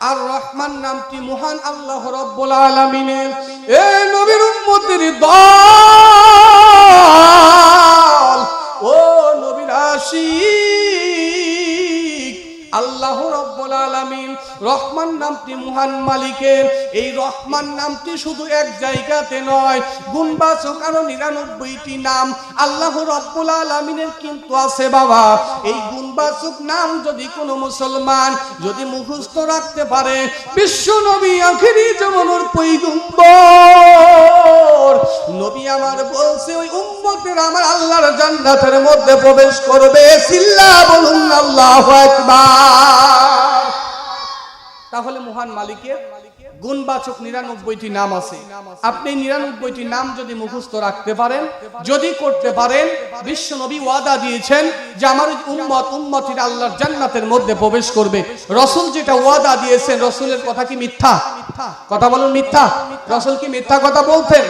আর রহমান নামটি মহান আল্লাহ রব্বুল আলামিনের। এ নবীর উম্মতের দল। ও নবীর আশিক। রহমান নামটি মহান মালিকের। এই রহমান নামটি শুধু এক জায়গাতে নয় গুণবাচক আরও নিরানব্বইটি নাম আল্লাহ রব্বুল আলামিনের কিন্তু আছে বাবা। এই গুণবাচক নাম যদি কোনো মুসলমান যদি মুখস্থ রাখতে পারে, বিশ্ব নবী আখিরি যেমন নবী আমার বলছে, ওই উম্মতের আমার আল্লাহর জান্নাতের মধ্যে প্রবেশ করবে। সিল্লা বলুন আল্লাহু আকবার। তাহলে মহান মালিকের গুণবাচক নিরানব্বইটি নাম আছে। আপনি নিরানব্বইটি নাম যদি মুখস্থ রাখতে পারেন, যদি করতে পারেন বিশ্ব নবী ওয়াদা দিয়েছেন যে আমার উম্মত, উম্মতির আল্লাহর জান্নাতের মধ্যে প্রবেশ করবে। রসুল যেটা ওয়াদা দিয়েছেন, রসুলের কথা কি মিথ্যা? কথা বলুন মিথ্যা। রসুল কি মিথ্যা কথা বলতেন?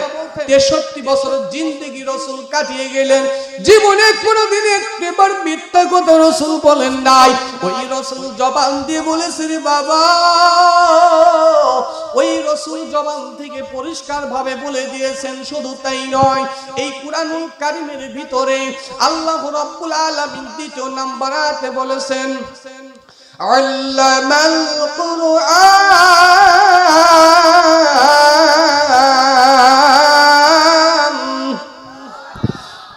তেষট্টি বছর জিন্দেগি রসুল কাটিয়ে গেলেন। জীবনে কোনোদিন একবার মিথ্যা কথা রসুল বলেন নাই। ওই রসুল জবান দিয়ে বলেছে রে বাবা, ওই রসুল জবান থেকে পরিষ্কার ভাবে বলে দিয়েছেন, শুধু তাই নয়, এই কুরআনুল কারিমের ভিতরে আল্লাহ রাব্বুল আলামিন দ্বিতীয় নাম্বার আয়াতে বলেছেন আল্লামাল কুরআন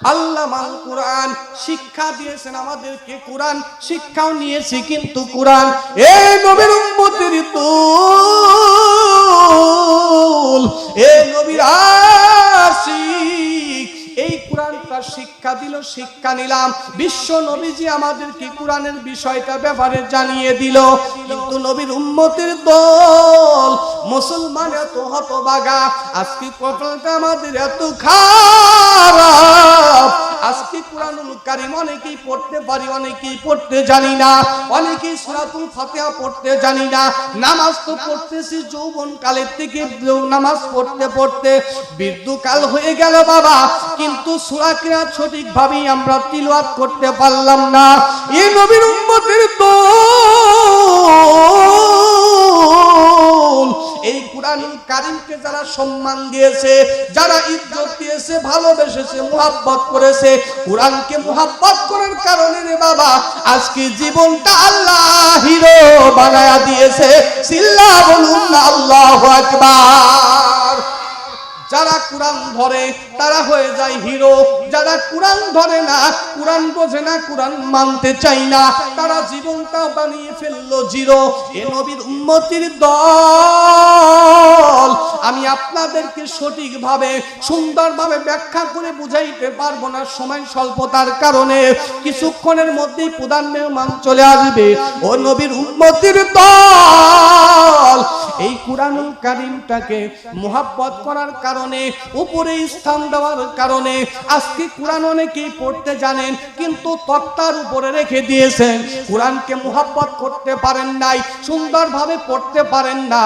আল্লাহ মাল কোরআন শিক্ষা দিয়েছেন আমাদেরকে কোরআন শিক্ষাও নিয়েছি কিন্তু কোরআন। এ নবীর উম্মতির তুল এ নবীর এই কোরআনটা শিক্ষা দিল, শিক্ষা নিলাম। বিশ্ব নবীজি আমাদের কি কোরআনের বিষয়টা, ব্যাপারে জানিয়ে দিল। কিন্তু নবীর উম্মতের দল মুসলমান এত হতবাগা, আজকে কপালটা আমাদের এত খারাপ। আজকে কোরআনুল কারিম অনেকেই পড়তে পারি, অনেকেই পড়তে জানি না। অনেকেই সূরাতুল ফাতিহা পড়তে জানি না। নামাজ তো পড়তেছি যৌবন কালের থেকে নামাজ পড়তে পড়তে। বৃদ্ধকাল হয়ে গেল বাবা, কিন্তু সূরা কিরাত সঠিকভাবেই আমরা তিলাওয়াত করতে পারলাম না। এই নবীর উম্মতের এই কোরআনুল কারিমকে যারা সম্মান দিয়েছে, যারা ইজ্জত দিয়েছে, ভালোবেসেছে, মুহাব্বত করেছে, কোরআনকে মুহাব্বত করার কারণে রে বাবা, আজকে জীবনটা আল্লাহ হিরো বানায়া দিয়েছে। সিল্লা বলুন আল্লাহ আকবার। যারা কোরআন ধরে, তারা হয়ে যায় হিরো। যারা কোরআন ধরে না, কোরআন বোঝে না, কোরআন মানতে চাই না। তারা জীবনটা বানিয়ে ফেলল জিরো। এ নবীর উন্মতির দল। আমি আপনাদেরকে সঠিকভাবে, সুন্দরভাবে ব্যাখ্যা করে বুঝাইতে পারব না সময় স্বল্পতার কারণে। কিছুক্ষণের মধ্যেই প্রধান মেহমান চলে আসবে। ও নবীর উন্মতির দল। এই কোরআনুল কারিমটাকে মোহাব্বত করার কারণে, উপরে স্থান দেওয়ার কারণে, আজকে কোরআন অনেকেই পড়তে জানেন, কিন্তু তক্তার উপরে রেখে দিয়েছেন, কোরআনকে মোহাব্বত করতে পারেন নাই, সুন্দরভাবে পড়তে পারেন না।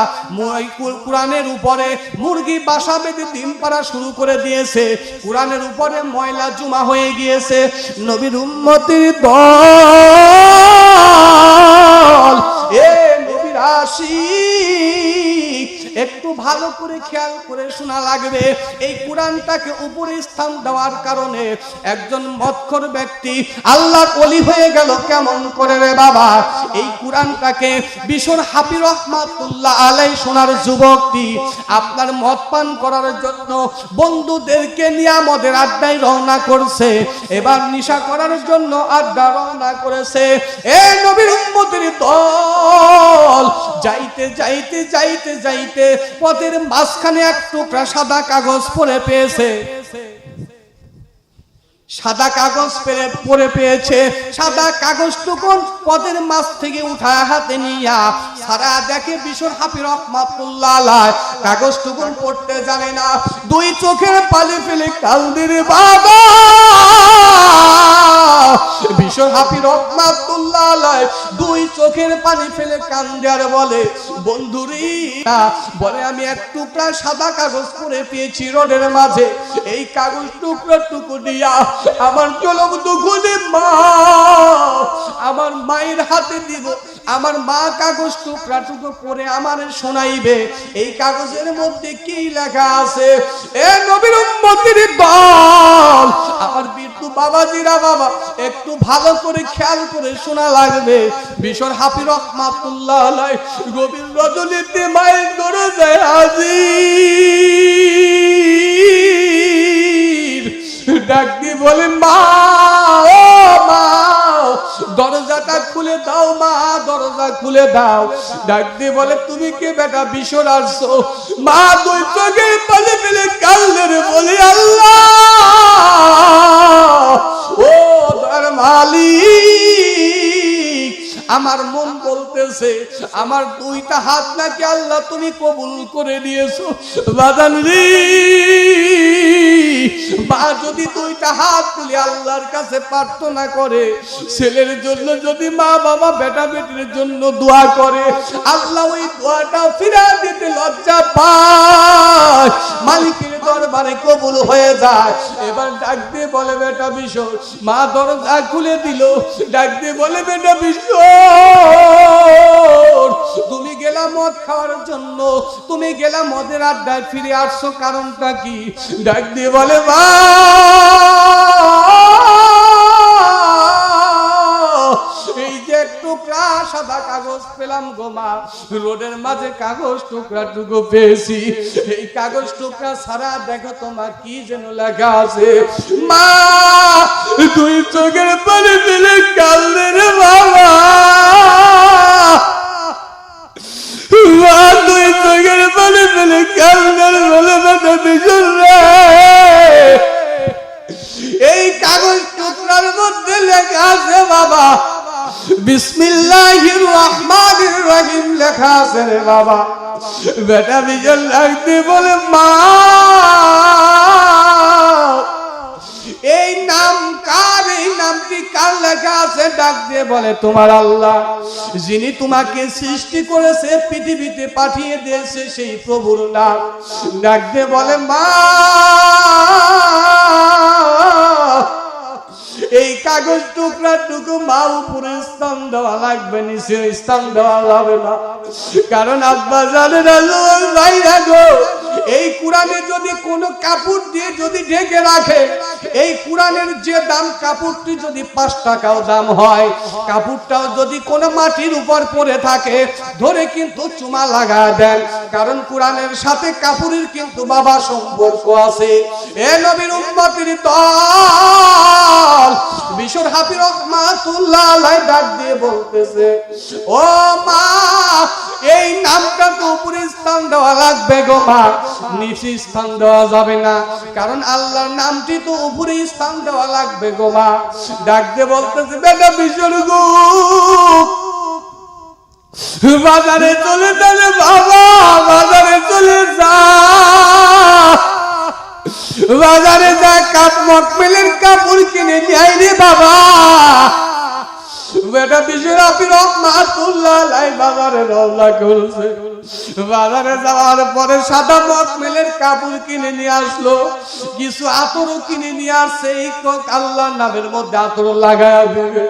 কোরআনের উপরে মুরগি বাসা বেঁধে ডিম পাড়া শুরু করে দিয়েছে, কোরআনের উপরে ময়লা জুমা হয়ে গিয়েছে, নবীর উন্মতির দল, এ নবীর আশিক একটু ভালো করে খেয়াল করে শোনা লাগবে। এই কোরআনটাকে উপরে স্থান দেওয়ার কারণে একজন মৎখর ব্যক্তি আল্লাহর অলি হয়ে গেল কেমন করে রে বাবা? এই কোরআনটাকে বিশর হাফি রহমাতুল্লাহ আলাই সোনার যুবকটি আপনার মদ পান করার জন্য বন্ধুদেরকে নিয়ে মদের আড্ডায় রওনা করছে। এবার নিশা করার জন্য আড্ডা রওনা করেছে। এ নবীর উম্মতের দল, যাইতে যাইতে যাইতে যাইতে পথের মাঝখানে এক টুকরা সাদা কাগজ পরে পেয়েছে। সাদা কাগজ পেরে পরে পেয়েছে। সাদা কাগজ টুকুন পদের মাছ থেকে উঠা হাতে নিয়া। সারা দেখে বিশর হাফি রহমাতুল্লাহ আলাই কাগজ টুকুন পড়তে জানে না। দুই চোখের পালে ফেলে কান্দির বাবা বিশর হাফি রহমাতুল্লাহ দুই চোখের পানি ফেলে কান্দে আর বলে, বন্ধুরি বলে, আমি এক টুকরা সাদা কাগজ করে পেয়েছি রোডের মাঝে। এই কাগজ টুকরা টুকু দিয়া আমার চলক দুগুলি মা আমার মায়ের হাতে দিব। আমার মা কাগজ টুকরা টুকরো করে আমার শোনাইবে। এই কাগজের মধ্যে কি লেখা আছে? এ নবীর উম্মতির দল আমার বিট্টু বাবাজিরা বাবা, একটু ভালো করে খেয়াল করে শোনা লাগবে। বিশর হাফি রহমাতুল্লাহ আলাই গভীর রজনীতে মায়ের দরজায় আজি ডাক দিয়ে বলে, মা, ও মা। দরজাটা খুলে দাও, মা, দরজা খুলে দাও। ডাক দিয়ে বলে, তুমি কে বেটা? বিশর আসছো মা দুই চোখের পালে ফেলে কান্দের বলে, আল্লাহ, ও দর মালিক, আমার মন বলতেছে, আমার দুইটা হাত নাকি আল্লাহ তুমি কবুল করে দিয়েছ বাদান মা যদি দুইটা হাত তুলে আল্লাহর কাছে প্রার্থনা করে, ছেলের জন্য যদি মা বাবা বেটা বেটির জন্য দোয়া করে, আল্লাহ ওই দোয়াটা ফিরা দিতে লজ্জা পায়। মালিকের দরবারে কবুল হয়ে যায়। এবার ডাক দিয়ে বলে, বেটা বিশোর মা দরজা খুলে দিল। ডাক দিয়ে বলে, বেটা গেলা মদ খাওয়ার জন্য। তুমি গেলা মদের আড্ডায় ফিরে আসছো, কারণটা কি? ডাক দিয়ে বলে সাদা কাগজ পেলাম রোডের মাঝে কাগজ টুকরা টুকু পেয়েছি। এই কাগজ টুকরা সারা দেখো তোমার কি যেন লেখা আছে। মা তুই চোখের পানি দিলে কান্দে রে বাবা। বাবা। বেটা বিজল লাগতে বলে, মা, এই নাম কার? এই নামটি কার লেখা আছে? বলে, তোমার আল্লাহ, যিনি তোমাকে সৃষ্টি করেছে, পৃথিবীতে পাঠিয়ে দিয়েছে সেই প্রভুর নাম। ডাক দিয়ে বলে, মা, এই কাগজ টুকরা টুকু মা উপরে স্থান দেওয়া লাগবে, নিচে স্থান দেওয়া যাবে না। কারণ আব্বা জানে ভাইরা গো, এই কোরআনে যদি কোনো কাপড় দিয়ে যদি ঢেকে রাখে, এই কোরআনের যে দাম, কাপড়টি যদি পাঁচ টাকাও দাম হয়, কাপড়টাও যদি কোনো মাটির উপর পড়ে থাকে, ধরে কিন্তু চুমা লাগা দেন। কারণ কোরআনের সাথে কাপড়ের কিন্তু বাবা সম্পর্ক আছে। এ নবীর উম্মতির দল বিশর হাফি রহমাতুল্লাহ ডাক দিয়ে বলতেছে, ও মা, এই নামটা তো উপরে স্থান দেওয়া লাগবে গো মা। নিচে স্থান দেওয়া যাবে না, কারণ আল্লাহর নামটি তো উপরে স্থান দেওয়া লাগবে গো মা। ডাক দিয়ে বলতেছে, বেটা বিশর গো, বাজারে চলে যাবে বাবা, বাজারে চলে যা। বাজারে যা কাপ মকমেলের কাপড় কিনে নিয়ে রে বাবা। বেটা বিশের আপনি রহমাতুল্লাহ লাই বাজারে রওনা করছে। বাজারে যাওয়ার পরে সাদা মকমেলের কাপড় কিনে নিয়ে আসলো। কিছু আতরও কিনে নিয়ে আসছে, এই আল্লাহর নামের মধ্যে আতর লাগায় দেবে।